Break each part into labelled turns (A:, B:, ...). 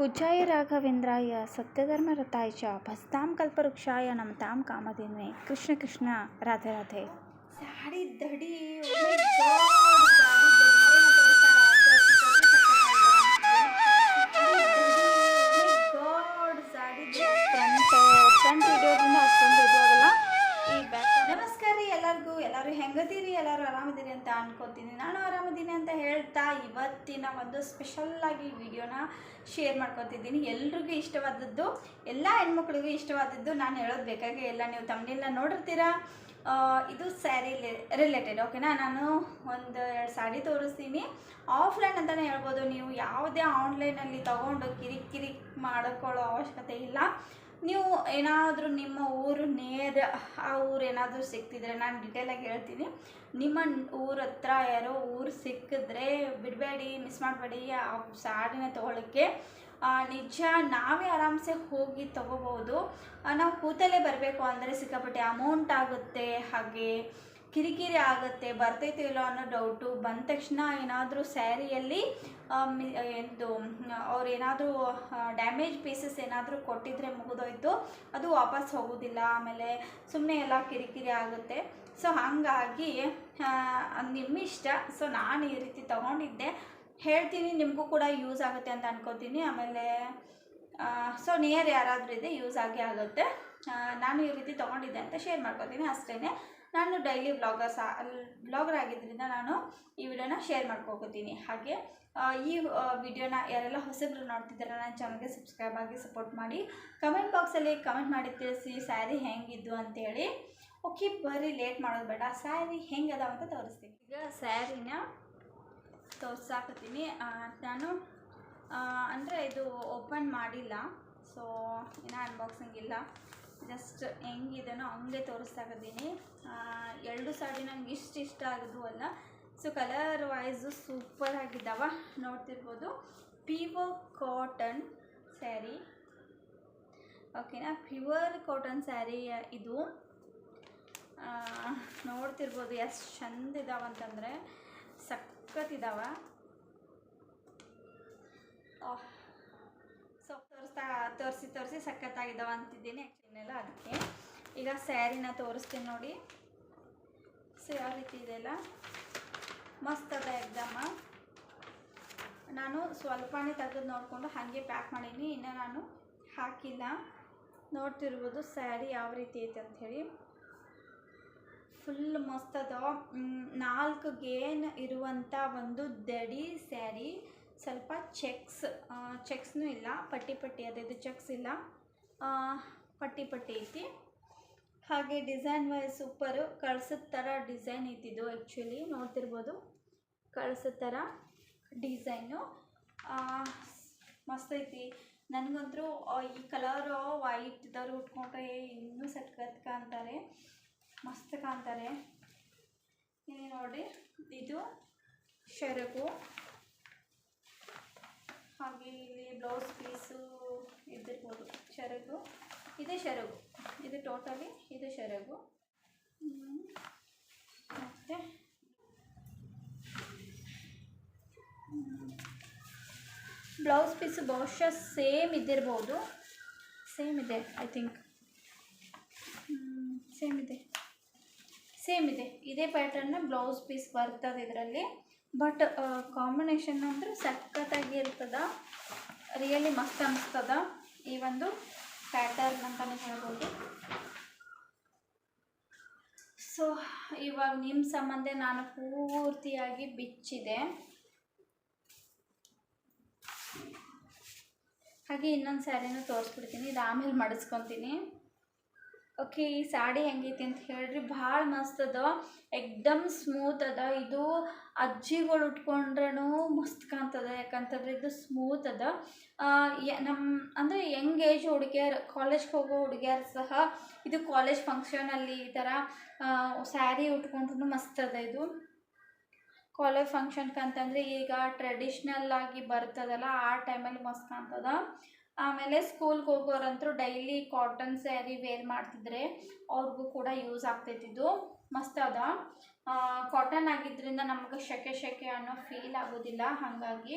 A: ಪೂಜ್ಯಾಯ ರಾಘವೇಂದ್ರಾಯ ಸತ್ಯಧರ್ಮರತಾಯ ಚ ಭಸ್ತಾಂ ಕಲ್ಪವೃಕ್ಷಾಯ ನಮತಾಂ ಕಾಮಧೇನುವೆ. ಕೃಷ್ಣ ಕೃಷ್ಣ ರಾಧೆ ರಾಧೆ. ಸಾಡಿ ದಡಿ oh ಎಲ್ಲರಿಗೂ, ಎಲ್ಲರೂ ಹೆಂಗದೀರಿ ಎಲ್ಲರೂ ಆರಾಮದಿರಿ ಅಂತ ಅನ್ಕೋತೀನಿ. ನಾನು ಆರಾಮದೀನಿ ಅಂತ ಹೇಳ್ತಾ ಇವತ್ತಿನ ಒಂದು ಸ್ಪೆಷಲ್ ಆಗಿ ವಿಡಿಯೋನ ಶೇರ್ ಮಾಡ್ಕೊತಿದ್ದೀನಿ. ಎಲ್ರಿಗೂ ಇಷ್ಟವಾದದ್ದು, ಎಲ್ಲ ಹೆಣ್ಮಕ್ಳಿಗೂ ಇಷ್ಟವಾದದ್ದು ನಾನು ಹೇಳೋದು ಬೇಕಾಗೇ ಇಲ್ಲ ನೀವು ತಮ್ಮನೆಲ್ಲ ನೋಡಿರ್ತೀರಾ? ಇದು ಸ್ಯಾರಿ ರಿಲೇಟೆಡ್ ಓಕೆನಾ ನಾನು ಒಂದು ಎರಡು ಸ್ಯಾರಿ ತೋರಿಸ್ತೀನಿ. ಆಫ್ಲೈನ್ ಅಂತಲೇ ಹೇಳ್ಬೋದು ನೀವು. ಯಾವುದೇ ಆನ್ಲೈನಲ್ಲಿ ತೊಗೊಂಡು ಕಿರಿಕ್ ಕಿರಿಕ್ ಮಾಡ್ಕೊಳ್ಳೋ ಅವಶ್ಯಕತೆ ಇಲ್ಲ. ನೀವು ಏನಾದರೂ ನಿಮ್ಮ ಊರು ನೇರ ಆ ಊರು ಏನಾದರೂ ಸಿಕ್ತಿದ್ರೆ ನಾನು ಡಿಟೇಲಾಗಿ ಹೇಳ್ತೀನಿ. ನಿಮ್ಮ ಊರ ಹತ್ರ ಯಾರೋ ಊರು ಸಿಕ್ಕಿದ್ರೆ ಬಿಡಬೇಡಿ ಮಿಸ್ ಮಾಡಬೇಡಿ, ಆ ಸಾಡಿನ ತೊಗೊಳಕ್ಕೆ ನಿಜ ನಾವೇ ಆರಾಮ್ಸೆ ಹೋಗಿ ತೊಗೋಬೋದು. ನಾವು ಕೂತಲ್ಲೇ ಬರಬೇಕು, ಅಂದರೆ ಸಿಕ್ಕಾಪಟ್ಟೆ ಅಮೌಂಟ್ ಆಗುತ್ತೆ ಹಾಗೆ. ಕಿರಿಕಿರಿ ಆಗುತ್ತೆ, ಬರ್ತೈತೆ ಇಲ್ಲೋ ಅನ್ನೋ ಡೌಟು ಬಂದ ತಕ್ಷಣ ಏನಾದರೂ ಸ್ಯಾರಿಯಲ್ಲಿ ಎಂದು ಅವ್ರು ಏನಾದರೂ ಡ್ಯಾಮೇಜ್ ಪೀಸಸ್ ಏನಾದರೂ ಕೊಟ್ಟಿದ್ರೆ ಮುಗಿದೋಯ್ತು, ಅದು ವಾಪಸ್ ಹೋಗೋದಿಲ್ಲ. ಆಮೇಲೆ ಸುಮ್ಮನೆ ಎಲ್ಲ ಕಿರಿಕಿರಿ ಆಗುತ್ತೆ. ಸೊ ಹಾಗಾಗಿ ನಿಮ್ಮಿಷ್ಟ ಸೊ ನಾನು ಈ ರೀತಿ ತೊಗೊಂಡಿದ್ದೆ. ಹೇಳ್ತೀನಿ, ನಿಮಗೂ ಕೂಡ ಯೂಸ್ ಆಗುತ್ತೆ ಅಂತ ಅನ್ಕೋತೀನಿ. ಆಮೇಲೆ ಸೊ ನಿಯರ್ ಯಾರಾದರೂ ಇದೆ ಯೂಸ್ ಆಗೇ ಆಗುತ್ತೆ. ನಾನು ಈ ರೀತಿ ತೊಗೊಂಡಿದ್ದೆ ಅಂತ ಶೇರ್ ಮಾಡ್ಕೋತೀನಿ ಅಷ್ಟೇ ನಾನು ಡೈಲಿ ಬ್ಲಾಗರ್ಸ್ ಬ್ಲಾಗರ್ ಆಗಿದ್ದರಿಂದ ನಾನು ಈ ವಿಡಿಯೋನ ಶೇರ್ ಮಾಡ್ಕೋತೀನಿ ಹಾಗೆ ಈ ವಿಡಿಯೋನ ಯಾರೆಲ್ಲ ಹೊಸಬ್ರು ನೋಡ್ತಿದ್ದಾರೆ, ನನ್ನ ಚಾನಲ್ಗೆ ಸಬ್ಸ್ಕ್ರೈಬ್ ಆಗಿ ಸಪೋರ್ಟ್ ಮಾಡಿ. ಕಮೆಂಟ್ ಬಾಕ್ಸಲ್ಲಿ ಕಮೆಂಟ್ ಮಾಡಿ, ತಿಳಿಸಿ ಸ್ಯಾರಿ ಹೆಂಗಿದ್ದು ಅಂತೇಳಿ. ಓಕೆ ಬರಿ ಲೇಟ್ ಮಾಡೋದು ಬೇಡ ಸ್ಯಾರಿ ಹೆಂಗದ ಅಂತ ತೋರಿಸ್ತೀನಿ. ಈಗ ಸ್ಯಾರಿನ ತೋರ್ಸಾಕತ್ತೀನಿ. ನಾನು ಅಂದರೆ ಇದು ಓಪನ್ ಮಾಡಿಲ್ಲ. ಸೊ ಇನ್ನೂ ಅನ್ಬಾಕ್ಸಿಂಗ್ ಇಲ್ಲ. ಜಸ್ಟ್ ಹೆಂಗಿದೆನೋ ಹಂಗೆ ತೋರಿಸ್ತಾಕತ್ತೀನಿ ಎರಡು ಸಾರಿ ನಂಗೆ ಇಷ್ಟು ಇಷ್ಟ ಆಗಿದ್ವು ಅಲ್ಲ. ಸೊ ಕಲರ್ ವೈಸು ಸೂಪರ್ ಆಗಿದ್ದಾವ. ನೋಡ್ತಿರ್ಬೋದು. ಪಿವೋ ಕಾಟನ್ ಸ್ಯಾರಿ ಓಕೆನಾ ಪ್ಯೂರ್ ಕಾಟನ್ ಸ್ಯಾರಿ ಇದು. ನೋಡ್ತಿರ್ಬೋದು ಎಷ್ಟು ಚಂದ ಇದಾವಂತಂದರೆ ಸಖತ್ತಿದಾವ ಸೊ ತೋರಿಸ್ತಾ, ತೋರಿಸಿ ತೋರಿಸಿ ಸಖತ್ತಾಗಿದ್ದಾವೆ ಅಂತಿದ್ದೀನಿ ಆ್ಯಕ್ಚುಲಿನೆಲ್ಲ ಅದಕ್ಕೆ. ಈಗ ಸ್ಯಾರಿನ ತೋರಿಸ್ತೀನಿ ನೋಡಿ. ಸೊ ಯಾವ ರೀತಿ ಇದೆಲ್ಲ ಮಸ್ತ್ ಅದ ಎಕ್ಸಾಮ ನಾನು ಸ್ವಲ್ಪನೇ ತೆಗೆದು ನೋಡಿಕೊಂಡು ಹಾಗೆ ಪ್ಯಾಕ್ ಮಾಡೀನಿ. ಇನ್ನೂ ನಾನು ಹಾಕಿಲ್ಲ. ನೋಡ್ತಿರ್ಬೋದು ಸ್ಯಾರಿ ಯಾವ ರೀತಿ ಐತೆ ಅಂಥೇಳಿ ಫುಲ್ ಮಸ್ತ್ ಅದ ನಾಲ್ಕು ಗೇನ್ ಇರುವಂಥ ಒಂದು ದಡಿ ಸ್ಯಾರಿ. ಸ್ವಲ್ಪ ಚೆಕ್ಸ್ ಚೆಕ್ಸ್ನೂ ಇಲ್ಲ, ಪಟ್ಟಿ ಪಟ್ಟಿ ಅದೇದು ಚೆಕ್ಸ್ ಇಲ್ಲ. ಪಟ್ಟಿ ಪಟ್ಟಿ ಐತಿ. ಹಾಗೆ ಡಿಸೈನ್ ವೈಸ್ ಸೂಪರು ಕಳ್ಸದ ಥರ ಡಿಸೈನ್ ಇದ್ದಿದ್ದು ಆ್ಯಕ್ಚುಲಿ ನೋಡ್ತಿರ್ಬೋದು. ಕಳ್ಸದ ಥರ ಡಿಸೈನು ಮಸ್ತ್ ಐತಿ. ನನಗಂತರೂ ಈ ಕಲರು ವೈಟ್ ಇದ್ದವ್ರು ಉಟ್ಕೊಂಡ್ರೆ ಇನ್ನೂ ಸಖತ್ ಕಾಣ್ತಾರೆ. ಮಸ್ತ್ ಕಾಣ್ತಾರೆ. ಇಲ್ಲಿ ನೋಡಿ, ಇದು ಶೆರಗು. ಹಾಗೆ ಇಲ್ಲಿ ಬ್ಲೌಸ್ ಪೀಸು ಇದ್ದಿರ್ಬೋದು ಶರಗು. ಇದೇ ಶರಗು. ಇದು ಟೋಟಲಿ ಇದು ಶರಗು. ಮತ್ತು? ಬ್ಲೌಸ್ ಪೀಸು ಬಹುಶಃ ಸೇಮ್ ಇದ್ದಿರ್ಬೋದು. ಸೇಮ್ ಇದೆ ಐ ಥಿಂಕ್ ಸೇಮ್ ಇದೆ. ಸೇಮ್ ಇದೆ. ಇದೇ ಪ್ಯಾಟರ್ನ್ ಬ್ಲೌಸ್ ಪೀಸ್ ಬರ್ತದೆ ಇದರಲ್ಲಿ. ಬಟ್ ಕಾಂಬಿನೇಷನ್ ಅಂದರೆ ಸಖತ್ತಾಗಿ ಇರ್ತದ ರಿಯಲಿ ಮಸ್ತ್ ಅನಿಸ್ತದ, ಈ ಒಂದು ಪ್ಯಾಟರ್ನ್ ಅಂತಲೇ ಹೇಳ್ಬೋದು. ಸೊ ಇವಾಗ ನಿಮ್ಮ ಸಂಬಂಧ ನಾನು ಪೂರ್ತಿಯಾಗಿ ಬಿಚ್ಚಿದೆ. ಹಾಗೆ ಇನ್ನೊಂದು ಸ್ಯಾರಿನೂ ತೋರಿಸ್ಬಿಡ್ತೀನಿ, ಇದು ಆಮೇಲೆ ಮಡಿಸ್ಕೊತೀನಿ. ಓಕೆ, ಈ ಸಾಡಿ ಹೆಂಗೈತಿ ಅಂತ ಹೇಳ್ರಿ. ಭಾಳ ಮಸ್ತ್ ಅದ. ಎಕ್ದಮ್ ಸ್ಮೂತ್ ಅದ. ಇದು ಅಜ್ಜಿಗಳು ಉಟ್ಕೊಂಡ್ರೂ ಮಸ್ತ್ ಕಾಣ್ತದ. ಯಾಕಂತಂದ್ರೆ ಇದು ಸ್ಮೂತ್ ಅದ. ನಮ್ಮ ಅಂದರೆ ಯಂಗ್ ಏಜ್ ಹುಡುಗಿಯರು ಕಾಲೇಜ್ಗೆ ಹೋಗೋ ಹುಡುಗಿಯರು ಸಹ ಇದು ಕಾಲೇಜ್ ಫಂಕ್ಷನಲ್ಲಿ ಈ ಥರ ಸ್ಯಾರಿ ಉಟ್ಕೊಂಡ್ರೂ ಮಸ್ತ್ ಅದ ಇದು. ಕಾಲೇಜ್ ಫಂಕ್ಷನ್ಗೆ ಅಂತಂದರೆ ಈಗ ಟ್ರೆಡಿಷ್ನಲ್ ಆಗಿ ಬರ್ತದಲ್ಲ, ಆ ಟೈಮಲ್ಲಿ ಮಸ್ತ್ ಕಾಣ್ತದ. ಆಮೇಲೆ ಸ್ಕೂಲ್ಗೆ ಹೋಗೋರಂತೂ ಡೈಲಿ ಕಾಟನ್ ಸ್ಯಾರಿ ವೇರ್ ಮಾಡ್ತಿದ್ರೆ ಅವ್ರಿಗೂ ಕೂಡ ಯೂಸ್ ಆಗ್ತೈತಿದ್ದು ಮಸ್ತ್ ಅದ. ಕಾಟನ್ ಆಗಿದ್ದರಿಂದ ನಮಗೆ ಶೆಕೆ ಶೆಕೆ ಅನ್ನೋ ಫೀಲ್ ಆಗೋದಿಲ್ಲ ಹಾಗಾಗಿ.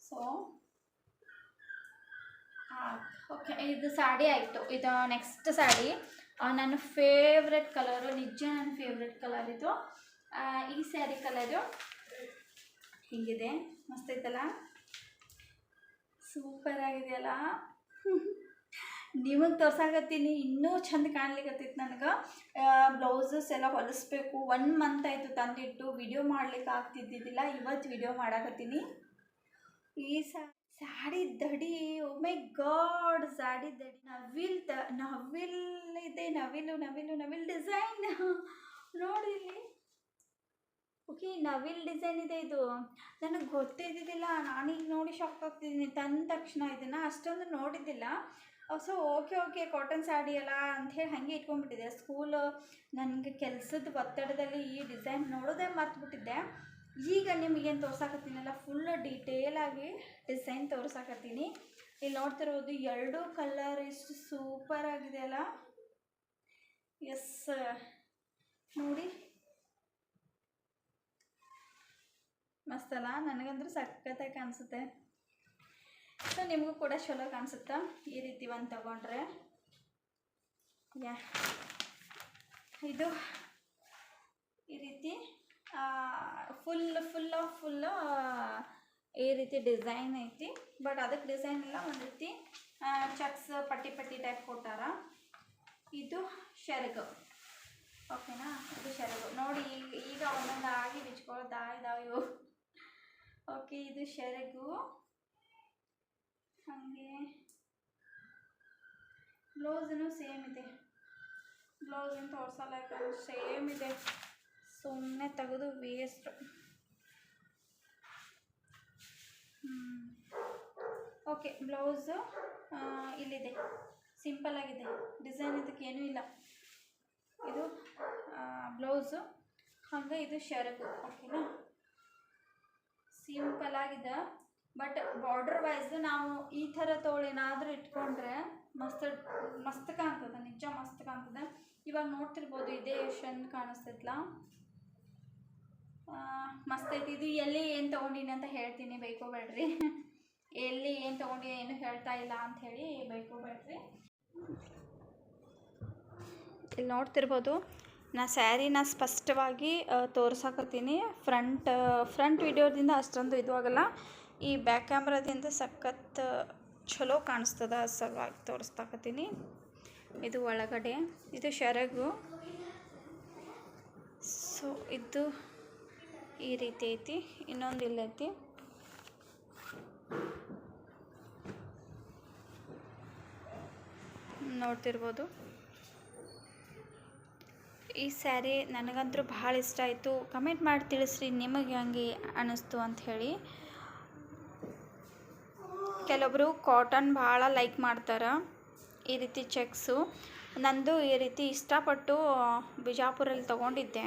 A: ಸೊ ಓಕೆ ಇದು ಸಾಡಿ ಆಯಿತು. ಇದು ನೆಕ್ಸ್ಟ್ ಆ, ನನ್ನ ಫೇವ್ರೆಟ್ ಕಲರು ನಿಜ ನನ್ನ ಫೇವ್ರೆಟ್ ಕಲರ್ ಇದು. ಈ ಸ್ಯಾರಿ ಕಲರು ಹೀಗಿದೆ. ಮಸ್ತ್ ಐತಲ್ಲ? ಸೂಪರ್ ಆಗಿದೆಯಲ್ಲ? ನಿಮಗೆ ತೋರ್ಸಾಕತ್ತೀನಿ. ಇನ್ನೂ ಚಂದ ಕಾಣ್ಲಿಕ್ಕತ್ತಿತ್ತು ನನಗೆ. ಬ್ಲೌಸಸ್ ಎಲ್ಲ ಹೊಲಿಸ್ಬೇಕು. ಒನ್ ಮಂತ್ ಆಯಿತು ತಂದಿಟ್ಟು. ವಿಡಿಯೋ ಮಾಡ್ಲಿಕ್ಕೆ ಆಗ್ತಿದ್ದಿದ್ದಿಲ್ಲ. ಇವತ್ತು ವಿಡಿಯೋ ಮಾಡಾಕತ್ತೀನಿ. ಈ ಸಾಡಿ ದಡಿ ಓ ಮೈ ಗಾಡ್ ಸಾಡಿ ದಡಿ. ನವಿಲ್ ದ ನವಿಲ್ ಇದೆ. ನವಿಲು ನವಿಲು, ನವಿಲ್ ಡಿಸೈನ್ ನೋಡಿ ಓಕೆ, ನವಿಲ್ ಡಿಸೈನ್ ಇದೆ ಇದು. ನನಗೆ ಗೊತ್ತಿದ್ದಿದ್ದಿಲ್ಲ. ನಾನೀಗ ನೋಡಿ ಶಾಕ್ ಆಗ್ತಿದ್ದೀನಿ. ತಂದ ತಕ್ಷಣ ಇದನ್ನು. ಅಷ್ಟೊಂದು ನೋಡಿದ್ದಿಲ್ಲ. So okay okay cotton sari ಅಲ್ಲ ಅಂಥೇಳಿ ಹಾಗೆ ಇಟ್ಕೊಂಡ್ಬಿಟ್ಟಿದ್ದೆ. ಸ್ಕೂಲ್ ನನಗೆ ಕೆಲಸದ ಒತ್ತಡದಲ್ಲಿ ಈ ಡಿಸೈನ್ ನೋಡೋದೇ ಮರ್ತುಬಿಟ್ಟಿದ್ದೆ. ಈಗ ನಿಮಗೇನು ತೋರ್ಸಾಕತ್ತೀನಲ್ಲ ಫುಲ್ ಡೀಟೇಲ್ ಆಗಿ ಡಿಸೈನ್ ತೋರ್ಸಾಕತ್ತೀನಿ. ಇಲ್ಲಿ ನೋಡ್ತಿರೋದು ಎರಡು ಕಲರ್ ಎಷ್ಟು ಸೂಪರ್ ಆಗಿದೆ ಅಲ್ಲ. ಎಸ್ ನೋಡಿ. ಮಸ್ತಲ್ಲ ನನಗಂದ್ರೆ ಸಖತ್ತಾಗಿ ಕಾಣಿಸುತ್ತೆ. ಸೊ, ನಿಮಗೂ ಕೂಡ ಚಲೋ ಕಾಣಿಸುತ್ತಾ? ಈ ರೀತಿ ಒಂದು ತಗೊಂಡ್ರೆ. ಯಾ. ಇದು ಈ ರೀತಿ ಫುಲ್ ಫುಲ್ಲು ಫುಲ್ಲು ಫುಲ್ ಈ ರೀತಿ ಡಿಸೈನ್ ಐತಿ. ಬಟ್ ಅದಕ್ಕೆ ಡಿಸೈನ್ ಇಲ್ಲ, ಒಂದು ರೀತಿ ಚಕ್ಸ್ ಪಟ್ಟಿ ಪಟ್ಟಿ ಟೈಪ್ ಕೊಟ್ಟಾರ. ಇದು ಶೆರಗು. ಓಕೆನಾ ಇದು ಶೆರಗು. ನೋಡಿ, ಈಗ ಈಗ ಒಂದೊಂದು ಆಗಿ ಬಿಚ್ಕೊಳ್ಳೋದು ಇದಾವೆ ಇವು. ಓಕೆ, ಇದು ಶೆರಗು. ಹಾಗೆ. ಬ್ಲೌಸನು ಸೇಮ್ ಇದೆ. ಬ್ಲೌಸ್ ಏನು ತೋರಿಸಲ್ಲ ಸೇಮ್ ಇದೆ. ಸುಮ್ಮನೆ ತೆಗೆದು ವೇಸ್ಟ್ ಓಕೆ, ಬ್ಲೌಸು ಇಲ್ಲಿದೆ. ಸಿಂಪಲ್ ಆಗಿದೆ. ಡಿಸೈನ್ ಇದಕ್ಕೆ ಏನೂ ಇಲ್ಲ. ಇದು ಬ್ಲೌಸು. ಹಾಗೆ ಇದು ಶರಗು. ಓಕೆನಾ? ಸಿಂಪಲ್ ಆಗಿದೆ. ಬಟ್ ಬಾರ್ಡರ್ ವೈಸ್ ನಾವು ಈ ಥರ ತೋಳೇನಾದರೂ ಇಟ್ಕೊಂಡ್ರೆ ಮಸ್ತ್ ಮಸ್ತ್ ಕಾಣ್ತದೆ, ನಿಜ ಮಸ್ತ್ ಕಾಣ್ತದೆ. ಇವಾಗ ನೋಡ್ತಿರ್ಬೋದು ಇದೇ ಚಂದ ಕಾಣಿಸ್ತೈತ್ಲ. ಮಸ್ತ್ ಐತಿ. ಇದು ಎಲ್ಲಿ ಏನು ತೊಗೊಂಡಿನಿ ಅಂತ ಹೇಳ್ತೀನಿ ಬೈಕೋಬೇಡ್ರಿ ಎಲ್ಲಿ ಏನು ತಗೊಂಡಿ ಏನು ಹೇಳ್ತಾ ಇಲ್ಲ ಅಂತ ಹೇಳಿ ಬೈಕೋಬೇಡ್ರಿ ಇಲ್ಲಿ ನೋಡ್ತಿರ್ಬೋದು ನಾ ಸ್ಯಾರಿನ ಸ್ಪಷ್ಟವಾಗಿ ತೋರಿಸಾಕತ್ತೀನಿ. ಫ್ರಂಟ್ ಫ್ರಂಟ್ ವಿಡಿಯೋದಿಂದ ಅಷ್ಟೊಂದು ಇದು ಆಗಲ್ಲ. ಈ ಬ್ಯಾಕ್ ಕ್ಯಾಮ್ರಾದಿಂದ ಸಖತ್ ಚಲೋ ಕಾಣಿಸ್ತದ ಸಲುವಾಗಿ ತೋರಿಸ್ತಾಕತ್ತೀನಿ. ಇದು ಒಳಗಡೆ, ಇದು ಶರಗು. ಸೊ, ಇದು ಈ ರೀತಿ ಐತಿ, ಇನ್ನೊಂದು ಇಲ್ಲೈತಿ ನೋಡ್ತಿರ್ಬೋದು. ಈ ಸ್ಯಾರಿ ನನಗಂತೂ ಭಾಳ ಇಷ್ಟ ಆಯಿತು. ಕಮೆಂಟ್ ಮಾಡಿ ತಿಳಿಸ್ರಿ ನಿಮಗೆ ಹಂಗೆ ಅನ್ನಿಸ್ತು ಅಂತ ಹೇಳಿ. ಕೆಲವೊಬ್ಬರು ಕಾಟನ್ ಭಾಳ ಲೈಕ್ ಮಾಡ್ತಾರೆ ಈ ರೀತಿ ಚೆಕ್ಸು ನಂದು ಈ ರೀತಿ ಇಷ್ಟಪಟ್ಟು ಬಿಜಾಪುರಲ್ಲಿ ತೊಗೊಂಡಿದ್ದೆ.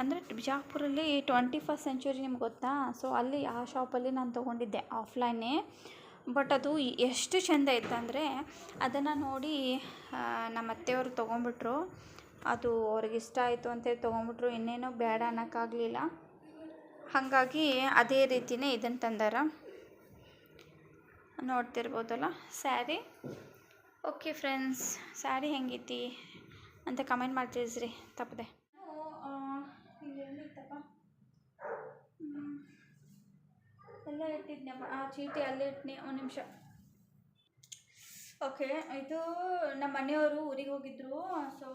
A: ಅಂದರೆ ಬಿಜಾಪುರಲ್ಲಿ ಟ್ವೆಂಟಿ ಫಸ್ಟ್ ಸೆಂಚುರಿ ನಿಮ್ಗೆ ಗೊತ್ತಾ? ಸೊ ಅಲ್ಲಿ ಆ ಶಾಪಲ್ಲಿ ನಾನು ತೊಗೊಂಡಿದ್ದೆ ಆಫ್ಲೈನೇ ಬಟ್ ಅದು ಎಷ್ಟು ಚೆಂದ ಇತ್ತಂದರೆ, ಅದನ್ನು ನೋಡಿ ನಮ್ಮ ಅತ್ತೆಯವರು ತೊಗೊಂಬಿಟ್ರು. ಅದು ಅವ್ರಿಗೆ ಇಷ್ಟ ಆಯಿತು ಅಂತೇಳಿ ತೊಗೊಂಬಿಟ್ರು. ಇನ್ನೇನು ಬೇಡ ಅನ್ನೋಕ್ಕಾಗಲಿಲ್ಲ. ಹಾಗಾಗಿ ಅದೇ ರೀತಿಯೇ ಇದನ್ನು ತಂದಾರ. ನೋಡ್ತಿರ್ಬೋದಲ್ಲ? ಸ್ಯಾರಿ? ಓಕೆ ಫ್ರೆಂಡ್ಸ್, ಸ್ಯಾರಿ ಹೆಂಗೈತಿ ಅಂತ ಕಮೆಂಟ್ ಮಾಡ್ತಿದ್ರಿ, ತಪ್ಪದೆ. ಎಲ್ಲ ಇಟ್ಟಿದ್ನಪ್ಪ ಆ ಚೀಟಿ ಅಲ್ಲೇ ಇಟ್ನಿ. ಒಂದು ನಿಮಿಷ. ಓಕೆ, ಇದು ನಮ್ಮ ಮನೆಯವರು ಊರಿಗೆ ಹೋಗಿದ್ರು. ಸೊ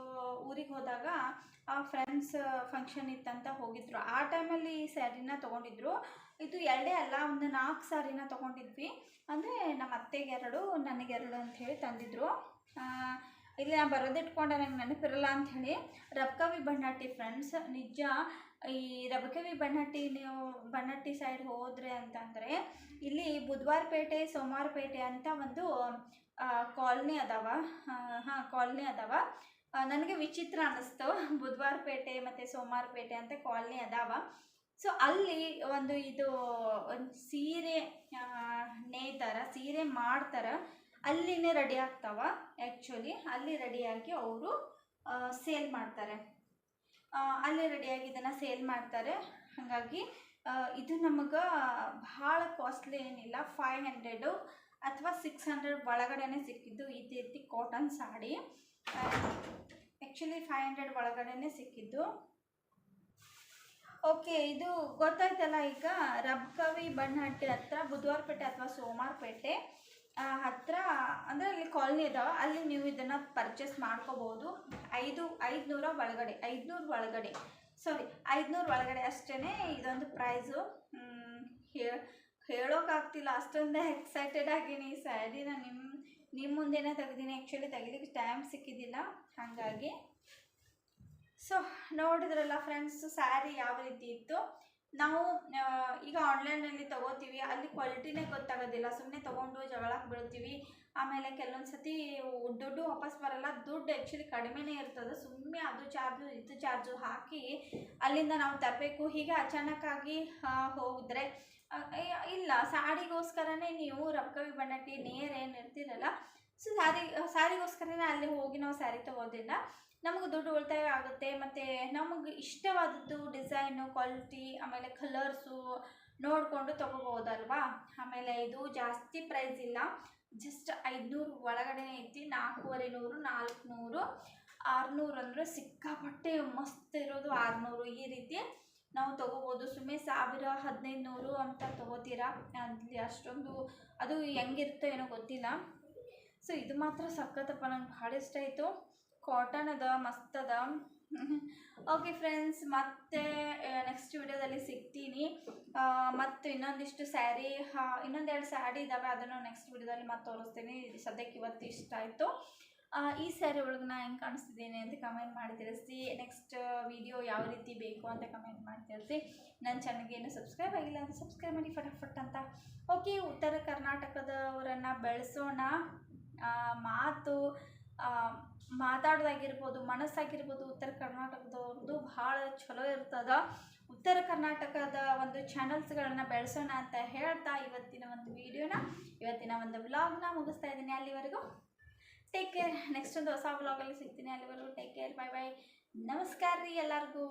A: ಊರಿಗೆ ಹೋದಾಗ ಆ ಫ್ರೆಂಡ್ಸ್ ಫಂಕ್ಷನ್ ಇತ್ತಂತ ಹೋಗಿದ್ರು. ಆ ಟೈಮಲ್ಲಿ ಈ ಸ್ಯಾರಿನ ತೊಗೊಂಡಿದ್ರು. ಇದು ಎರಡೇ ಅಲ್ಲ, ಒಂದು ನಾಲ್ಕು ಸ್ಯಾರಿನ ತೊಗೊಂಡಿದ್ವಿ. ಅಂದರೆ ನಮ್ಮ ಅತ್ತೆಗೆ ಎರಡು, ನನಗೆ ಎರಡು ಅಂತ ಹೇಳಿ ತಂದಿದ್ರು. ಇಲ್ಲಿ ನಾನು ಬರೋದಿಟ್ಕೊಂಡೆ, ನಂಗೆ ನೆನಪಿರಲ್ಲ ಅಂಥೇಳಿ ರಬ್ಕವಿ ಬಣ್ಣಾಟಿ ಫ್ರೆಂಡ್ಸ್ ನಿಜ ಈ ರಬಕವಿ ಬನ್ನಟ್ಟಿ ನೀವು ಬನ್ನಟ್ಟಿ ಸೈಡ್ ಹೋದರೆ ಅಂತಂದರೆ, ಇಲ್ಲಿ ಬುಧವಾರಪೇಟೆ, ಸೋಮವಾರಪೇಟೆ ಅಂತ ಒಂದು ಕಾಲ್ನಿ ಅದಾವ. ಹಾಂ, ಕಾಲ್ನಿ ಅದಾವ. ನನಗೆ ವಿಚಿತ್ರ ಅನ್ನಿಸ್ತು. ಬುಧವಾರಪೇಟೆ ಮತ್ತು ಸೋಮವಾರಪೇಟೆ ಅಂತ ಕಾಲ್ನಿ ಅದಾವ. ಸೊ ಅಲ್ಲಿ ಒಂದು ಇದು, ಒಂದು ಸೀರೆ ನೇಯ್ತಾರ ಸೀರೆ ಮಾಡ್ತಾರ. ಅಲ್ಲಿನೇ ರೆಡಿ ಆಗ್ತಾವ ಆ್ಯಕ್ಚುಲಿ ಅಲ್ಲಿ ರೆಡಿಯಾಗಿ ಅವರು ಸೇಲ್ ಮಾಡ್ತಾರೆ. ಅಲ್ಲಿ ರೆಡಿಯಾಗಿ ಇದನ್ನು ಸೇಲ್ ಮಾಡ್ತಾರೆ. ಹಾಗಾಗಿ ಇದು ನಮಗೆ ಭಾಳ ಕಾಸ್ಟ್ಲಿ ಏನಿಲ್ಲ. ಫೈವ್ ಹಂಡ್ರೆಡು ಅಥವಾ ಸಿಕ್ಸ್ ಹಂಡ್ರೆಡ್ ಒಳಗಡೆ ಸಿಕ್ಕಿದ್ದು ಈ ರೀತಿ cotton sari. Actually five hundred ಒಳಗಡೆ ಸಿಕ್ಕಿದ್ದು. ಓಕೆ ಇದು ಗೊತ್ತಾಯ್ತಲ್ಲ ಈಗ ರಬ್ಕವಿ ಬಣ್ಣಹಟ್ಟಿ ಹತ್ರ ಬುಧವಾರಪೇಟೆ ಅಥವಾ ಸೋಮವಾರಪೇಟೆ ಆ, ಹತ್ರ ಅಂದರೆ ಅಲ್ಲಿ ಕಾಲೋನಿ ಇದಾವೆ ಅಲ್ಲಿ ನೀವು ಇದನ್ನು ಪರ್ಚೇಸ್ ಮಾಡ್ಕೋಬೋದು. ಐದು ಐದುನೂರ ಒಳಗಡೆ ಐದುನೂರು ಒಳಗಡೆ. ಸಾರಿ ಐದುನೂರು ಒಳಗಡೆ ಅಷ್ಟೇ ಇದೊಂದು ಪ್ರೈಸು ಹೇಳೋಕ್ಕಾಗ್ತಿಲ್ಲ ಅಷ್ಟೊಂದು ಎಕ್ಸೈಟೆಡ್ ಆಗೀನಿ ಸ್ಯಾರಿನ ನಿಮ್ಮ ನಿಮ್ಮ ಮುಂದೆನೇ ತೆಗ್ದೀನಿ ಆ್ಯಕ್ಚುಲಿ ತೆಗಿಲಿಕ್ಕೆ ಟೈಮ್ ಸಿಕ್ಕಿದ್ದಿಲ್ಲ. ಹಾಗಾಗಿ. ಸೊ ನೋಡಿದ್ರಲ್ಲ ಫ್ರೆಂಡ್ಸ್ ಸ್ಯಾರಿ ಯಾವ ರೀತಿ ಇತ್ತು? ನಾವು ಈಗ ಆನ್ಲೈನಲ್ಲಿ ತಗೋತೀವಿ, ಅಲ್ಲಿ ಕ್ವಾಲಿಟಿನೇ ಗೊತ್ತಾಗೋದಿಲ್ಲ. ಸುಮ್ಮನೆ ತೊಗೊಂಡು ಜಗಳಕ್ಕೆ ಬೀಳ್ತೀವಿ ಆಮೇಲೆ ಕೆಲವೊಂದು ಸತಿ ದುಡ್ಡು ವಾಪಸ್ ಬರಲ್ಲ. ದುಡ್ಡು ಆ್ಯಕ್ಚುಲಿ ಕಡಿಮೆನೇ ಇರ್ತದೆ. ಸುಮ್ಮನೆ ಅದು ಚಾರ್ಜು ಇದು ಚಾರ್ಜು ಹಾಕಿ ಅಲ್ಲಿಂದ ನಾವು ತರಬೇಕು. ಹೀಗೆ ಅಚಾನಕ್ಕಾಗಿ ಹೋದರೆ ಇಲ್ಲ. ಸಾಡಿಗೋಸ್ಕರನೇ ನೀವು ರೊಕ್ಕವಿ ಬಣ್ಣಟ್ಟಿ ನೇರ ಏನು ಇರ್ತಿರಲ್ಲ, ಸೊ ಸಾರಿ ಸಾರಿಗೋಸ್ಕರನೇ ಅಲ್ಲಿ ಹೋಗಿ ನಾವು ಸ್ಯಾರಿ ತೊಗೋದಿಲ್ಲ. ನಮಗೆ ದುಡ್ಡು ಉಳಿತಾಯ ಆಗುತ್ತೆ, ಮತ್ತು ನಮಗೆ ಇಷ್ಟವಾದದ್ದು ಡಿಸೈನು ಕ್ವಾಲಿಟಿ ಆಮೇಲೆ ಕಲರ್ಸು ನೋಡಿಕೊಂಡು ತೊಗೋಬೋದಲ್ವಾ ಆಮೇಲೆ ಇದು ಜಾಸ್ತಿ ಪ್ರೈಸ್ ಇಲ್ಲ. ಜಸ್ಟ್ ಐದುನೂರು ಒಳಗಡೆ ಐತಿ, ನಾಲ್ಕೂವರೆ ನೂರು, ನಾಲ್ಕುನೂರು, ಆರುನೂರು ಅಂದರೆ ಸಿಕ್ಕಾಪಟ್ಟೆ ಮಸ್ತ್ ಇರೋದು ಆರುನೂರು. ಈ ರೀತಿ ನಾವು ತೊಗೋಬೋದು. ಸುಮ್ಮನೆ ಸಾವಿರ ಹದಿನೈದು ನೂರು ಅಂತ ತೊಗೋತೀರಾ? ಅಲ್ಲಿ ಅಷ್ಟೊಂದು ಅದು ಹೆಂಗಿರುತ್ತೋ ಏನೋ ಗೊತ್ತಿಲ್ಲ. ಸೊ ಇದು ಮಾತ್ರ ಸಖತ್ತಪ್ಪ, ನಂಗೆ ಭಾಳ ಇಷ್ಟ ಆಯಿತು. ಕಾಟನ್ ಅದ ಮಸ್ತ್ ಅದ ಓಕೆ ಫ್ರೆಂಡ್ಸ್ ಮತ್ತೆ ನೆಕ್ಸ್ಟ್ ವಿಡಿಯೋದಲ್ಲಿ ಸಿಗ್ತೀನಿ. ಮತ್ತು ಇನ್ನೊಂದಿಷ್ಟು ಸ್ಯಾರಿ ಇನ್ನೊಂದೆರಡು ಸ್ಯಾರಿ ಇದ್ದಾವೆ ಅದನ್ನು ನೆಕ್ಸ್ಟ್ ವಿಡಿಯೋದಲ್ಲಿ ಮತ್ತೆ ತೋರಿಸ್ತೀನಿ. ಸದ್ಯಕ್ಕೆ ಇವತ್ತು ಇಷ್ಟ ಆಯಿತು. ಈ ಸ್ಯಾರಿ ಒಳಗೆ ನಾನು ಹೆಂಗೆ ಕಾಣಿಸ್ತಿದ್ದೀನಿ ಅಂತ ಕಮೆಂಟ್ ಮಾಡಿ ತಿಳಿಸಿ ನೆಕ್ಸ್ಟ್ ವಿಡಿಯೋ ಯಾವ ರೀತಿ ಬೇಕು ಅಂತ ಕಮೆಂಟ್ ಮಾಡಿ ತಿಳಿಸಿ ನನ್ನ ಚಾನಲ್ಗೆ ಏನು ಸಬ್ಸ್ಕ್ರೈಬ್ ಆಗಿಲ್ಲ ಅಂದರೆ ಸಬ್ಸ್ಕ್ರೈಬ್ ಮಾಡಿ, ಫಟಾಫಟ್ ಅಂತ. ಓಕೆ ಉತ್ತರ ಕರ್ನಾಟಕದವರನ್ನು ಬೆಳೆಸೋಣ. ಮಾತು ಮಾತಾಡೋದಾಗಿರ್ಬೋದು, ಮನಸ್ಸಾಗಿರ್ಬೋದು, ಉತ್ತರ ಕರ್ನಾಟಕದವ್ರದ್ದು ಭಾಳ ಚಲೋ ಇರ್ತದೆ. ಉತ್ತರ ಕರ್ನಾಟಕದ ಒಂದು ಚಾನಲ್ಸ್ಗಳನ್ನು ಬೆಳೆಸೋಣ ಅಂತ ಹೇಳ್ತಾ ಇವತ್ತಿನ ಒಂದು ವಿಡಿಯೋನ, ಇವತ್ತಿನ ಒಂದು ವ್ಲಾಗ್ನ ಮುಗಿಸ್ತಾ ಇದ್ದೀನಿ ಅಲ್ಲಿವರೆಗೂ. ಟೇಕ್ ಕೇರ್ ನೆಕ್ಸ್ಟ್ ಒಂದು ಹೊಸ ವ್ಲಾಗಲ್ಲಿ ಸಿಗ್ತೀನಿ ಅಲ್ಲಿವರೆಗೂ. ಟೇಕ್ ಕೇರ್ ಬೈ ಬೈ ನಮಸ್ಕಾರ ರೀ ಎಲ್ಲರಿಗೂ.